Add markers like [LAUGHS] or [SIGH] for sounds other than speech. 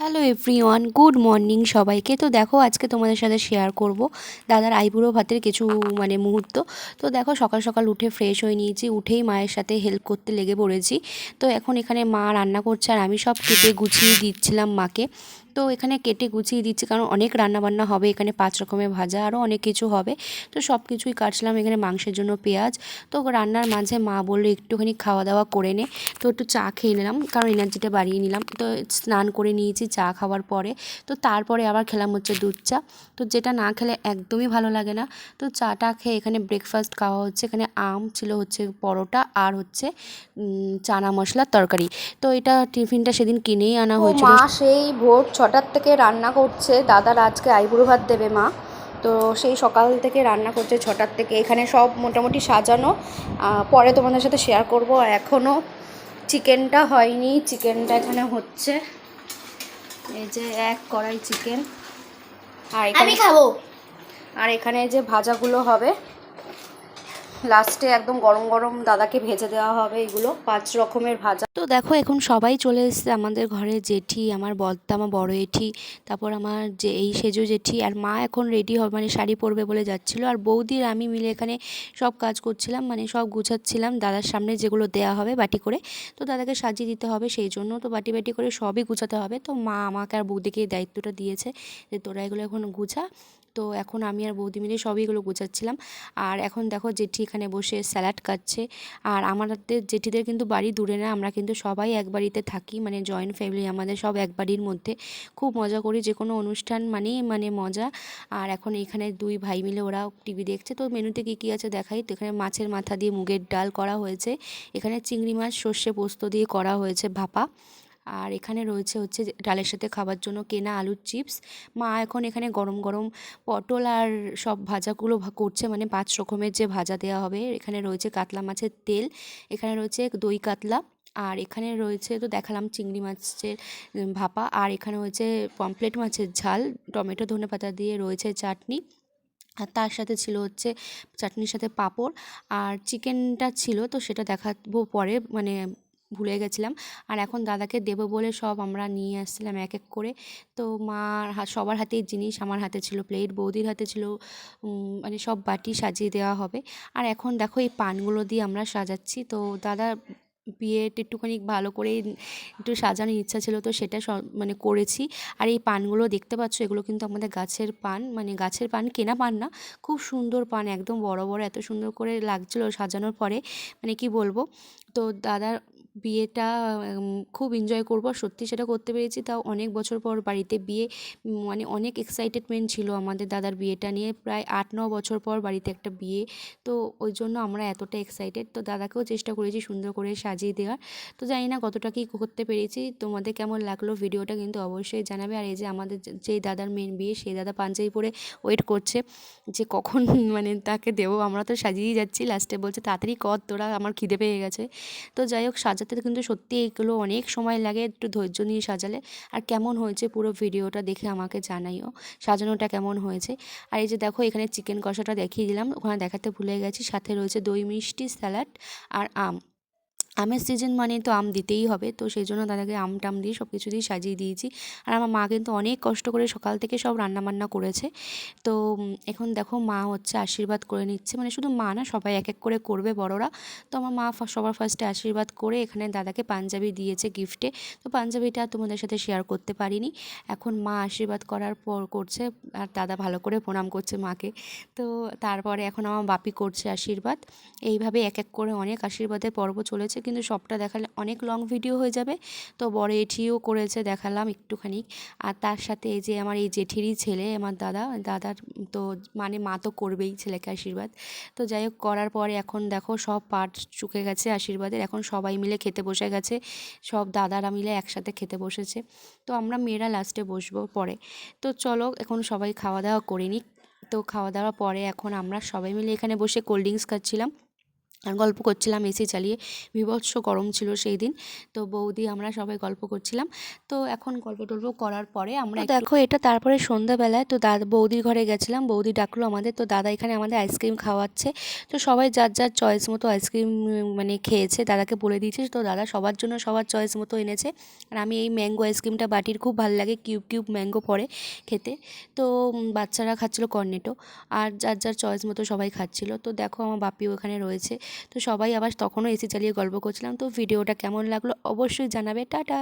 Hello everyone good morning সবাইকে। তো দেখো, আজকে তোমাদের সাথে শেয়ার করব দাদার আইবুড়ো ভাতের কিছু মানে মুহূর্ত। তো দেখো, সকাল সকাল উঠে ফ্রেশ হয়ে নিয়েছি, উঠেই মায়ের সাথে হেল্প করতে লেগে পড়েছি। তো এখন এখানে মা রান্না করছে আর আমি সব কেটে গুছিয়ে দিচ্ছিলাম মাকে। তো এখানে কেটে গুছিয়ে দিচ্ছি কারণ অনেক রান্নাবান্না হবে এখানে পাঁচ রকমের ভাজা আরও অনেক কিছু হবে। তো সব কিছুই কাটছিলাম এখানে মাংসের জন্য পেঁয়াজ। তো রান্নার মাঝে মা বলল একটুখানি খাওয়া দাওয়া করে নে। তো একটু চা খেয়ে নিলাম কারণ এনার্জিটা বাড়িয়ে নিলাম। তো স্নান করে নিয়েছি চা খাওয়ার পরে। তো তারপরে আবার খেলাম হচ্ছে দুধ চা। তো যেটা না খেলে একদমই ভালো লাগে না। তো চাটা খেয়ে এখানে ব্রেকফাস্ট খাওয়া হচ্ছে এখানে আম ছিল হচ্ছে পরোটা আর হচ্ছে চানা মশলার তরকারি। তো এটা টিফিনটা সেদিন কিনেই আনা হয়েছিল। মা সেই ভোর ছটার থেকে রান্না করছে দাদার আজকে আইবুড়ো ভাত দেবে মা। তো সেই সকাল থেকে রান্না করছে ছটার থেকে। এখানে সব মোটামুটি সাজানো। পরে তোমাদের সাথে শেয়ার করব। এখনও চিকেনটা হয়নি। চিকেনটা এখানে হচ্ছে। এই যে এক কড়াই চিকেন। আর এখানে খাব। আর এখানে যে ভাজাগুলো হবে লাস্টে একদম গরম গরম দাদাকে ভেজে দেওয়া হবে এগুলো, পাঁচ রকমের ভাজা। তো দেখো, এখন সবাই চলে এসেছে আমাদের ঘরে, জেঠি, আমার বদ্দা আমার বড় জেঠি, তারপর আমার যে, এই সেজো জেঠি, আর মা এখন রেডি হবে মানে শাড়ি পরবে বলে যাচ্ছিল, আর বৌদির আমি মিলে এখানে সব কাজ করছিলাম মানে সব গুছাচ্ছিলাম, দাদার সামনে যেগুলো দেয়া হবে বাটি করে, তো দাদাকে সাজিয়ে দিতে হবে সেই জন্য, তো বাটি বাটি করে সবই গুছাতে হবে, তো মা আমাকে আর বৌদিকে এই দায়িত্বটা দিয়েছে যে তোরা এগুলো এখন গুছা তো এখন আমি আর বৌদি মিলে সবই এগুলো গোছাচ্ছিলাম। আর এখন দেখো জেঠি এখানে বসে স্যালাড কাটছে আর আমাদের জেঠিদের কিন্তু বাড়ি দূরে না, আমরা কিন্তু সবাই এক বাড়িতে থাকি মানে জয়েন্ট ফ্যামিলি আমাদের সব এক বাড়ির মধ্যে। খুব মজা করি যে কোনো অনুষ্ঠান মানেই মানে মজা। আর এখন এখানে দুই ভাই মিলে ওরা টিভি দেখছে। তো মেনুতে কী কী আছে দেখাই? তো এখানে মাছের মাথা দিয়ে মুগের ডাল করা হয়েছে। এখানে চিংড়ি মাছ, সর্ষে পোস্ত দিয়ে করা হয়েছে ভাপা। আর এখানে রয়েছে হচ্ছে ডালের সাথে খাবার জন্য কেনা আলুর চিপস। মা এখন এখানে গরম গরম পটল আর সব ভাজাগুলো করছে মানে পাঁচ রকমের যে ভাজা দেওয়া হবে। এখানে রয়েছে কাতলা মাছের তেল, এখানে রয়েছে দই কাতলা, আর এখানে রয়েছে তো দেখালাম চিংড়ি মাছের ভাপা, আর এখানে রয়েছে পমপ্লেট মাছের ঝাল, টমেটো, ধনে পাতা দিয়ে রয়েছে চাটনি। আর তার সাথে ছিল হচ্ছে চাটনির সাথে পাঁপড়। আর চিকেনটা ছিল তো সেটা দেখাবো পরে মানে ভুলে গেছিলাম। আর এখন দাদাকে দেবো বলে সব আমরা নিয়ে আসছিলাম এক এক করে। তো মার হাত সবার হাতেই জিনিস, আমার হাতে ছিল প্লেট বৌদির হাতে ছিল মানে সব বাটি সাজিয়ে দেওয়া হবে। আর এখন দেখো এই পানগুলো দিয়ে আমরা সাজাচ্ছি। তো দাদা বিয়েটা একটুখানি ভালো করে একটু সাজানোর ইচ্ছা ছিল, তো সেটা মানে করেছি। আর এই পানগুলো দেখতে পাচ্ছ, এগুলো কিন্তু আমাদের গাছের পান মানে গাছের পান, কেনা পান না, খুব সুন্দর পান, একদম বড় বড়, এত সুন্দর করে লাগছিল সাজানোর পরে। মানে কি বলব, তো দাদার বিয়েটা খুব এনজয় করব। সত্যি সেটা করতে পেরেছি, তাও অনেক বছর পর বাড়িতে বিয়ে মানে অনেক এক্সাইটেডমেন্ট ছিল আমাদের দাদার বিয়েটা নিয়ে। প্রায় আট ন বছর পর বাড়িতে একটা বিয়ে। তো ওই জন্য আমরা এতটা এক্সাইটেড তো দাদাকেও চেষ্টা করেছি সুন্দর করে সাজিয়ে দেওয়ার। তো জানি না কতটা কী করতে পেরেছি। তোমাদের কেমন লাগল ভিডিওটা কিন্তু অবশ্যই জানাবে। আর এই যে আমাদের যেই দাদার মেন বিয়ে, সেই দাদা পাঞ্জাবি পরে ওয়েট করছে যে কখন [LAUGHS] মানে তাকে দেবো। আমরা তো সাজিয়েই যাচ্ছি। লাস্টে বলছে, তাড়াতাড়ি কর, তোরা আমার খিদে পেয়ে গেছে। তো যাই হোক, সাজাতে কিন্তু সত্যি এগুলো অনেক সময় লাগে একটু ধৈর্য নিয়ে সাজালে। আর কেমন হয়েছে পুরো ভিডিওটা দেখে আমাকে জানাইও, সাজানোটা কেমন হয়েছে। আর এই যে দেখো, এখানে চিকেন কষাটা দেখিয়ে দিলাম, ওখানে দেখাতে ভুলে গেছি। সাথে রয়েছে দই মিষ্টি, স্যালাড আর আম। আমের সিজন মানে তো আম দিতেই হবে, তো সেই জন্য দাদাকে আম টাম দিয়ে সব কিছু দিয়ে সাজিয়ে দিয়েছি। আর আমার মা কিন্তু অনেক কষ্ট করে সকাল থেকে সব রান্নাবান্না করেছে। তো এখন দেখো মা হচ্ছে আশীর্বাদ করে নিচ্ছে। মানে শুধু মা না, সবাই এক এক করে করবে বড়রা। তো আমার মা সবার ফার্স্টে আশীর্বাদ করে এখানে দাদাকে পাঞ্জাবি দিয়েছে গিফটে তো পাঞ্জাবিটা তোমাদের সাথে শেয়ার করতে পারিনি। এখন মা আশীর্বাদ করার পর করছে, আর দাদা ভালো করে প্রণাম করছে মাকে। তো তারপরে এখন আমার বাপি করছে আশীর্বাদ। এইভাবে এক এক করে অনেক আশীর্বাদের পর্ব চলেছে। কিন্তু সবটা দেখালে অনেক লং ভিডিও হয়ে যাবে। তো বড় এঠিও করেছে, দেখালাম একটুখানি। আর তার সাথে এই যে আমার এই জেঠিরই ছেলে, আমার দাদা, দাদার তো মানে মা তো করবেই ছেলেকে আশীর্বাদ। তো যাই হোক, করার পরে এখন দেখো সব পাট চুকে গেছে আশীর্বাদের। এখন সবাই মিলে খেতে বসে গেছে, সব দাদারা মিলে একসাথে খেতে বসেছে। তো আমরা মেয়েরা লাস্টে বসবো পরে। তো চলো এখন সবাই খাওয়া দাওয়া করে নিই তো খাওয়া দাওয়ার পরে এখন আমরা সবাই মিলে এখানে বসে কোল্ড ড্রিঙ্কস খাচ্ছিলাম। আর গল্প করছিলাম এসি চালিয়ে। বিভৎস গরম ছিল সেই দিন। তো বৌদি আমরা সবাই গল্প করছিলাম। তো এখন গল্প টল্প করার পরে আমরা দেখো এটা তারপরে সন্ধ্যাবেলায় তো দাদা বৌদির ঘরে গেছিলাম। বৌদি ডাকলো আমাদের তো দাদা এখানে আমাদের আইসক্রিম খাওয়াচ্ছে। তো সবাই যার যার চয়েস মতো আইসক্রিম মানে খেয়েছে। দাদাকে বলে দিয়েছে তো দাদা সবার জন্য সবার চয়েস মতো এনেছে। আর আমি এই ম্যাঙ্গো আইসক্রিমটা বাটির খুব ভালো লাগে কিউব কিউব ম্যাঙ্গো পরে খেতে। তো বাচ্চারা খাচ্ছিলো কর্নেটো আর যার যার চয়েস মতো সবাই খাচ্ছিলো। তো দেখো আমার বাপিও ওখানে রয়েছে। তো সবাই আবার তখনও এসি চালিয়ে গল্প করছিলাম। তো ভিডিওটা কেমন লাগল অবশ্যই জানাবে। টাটা!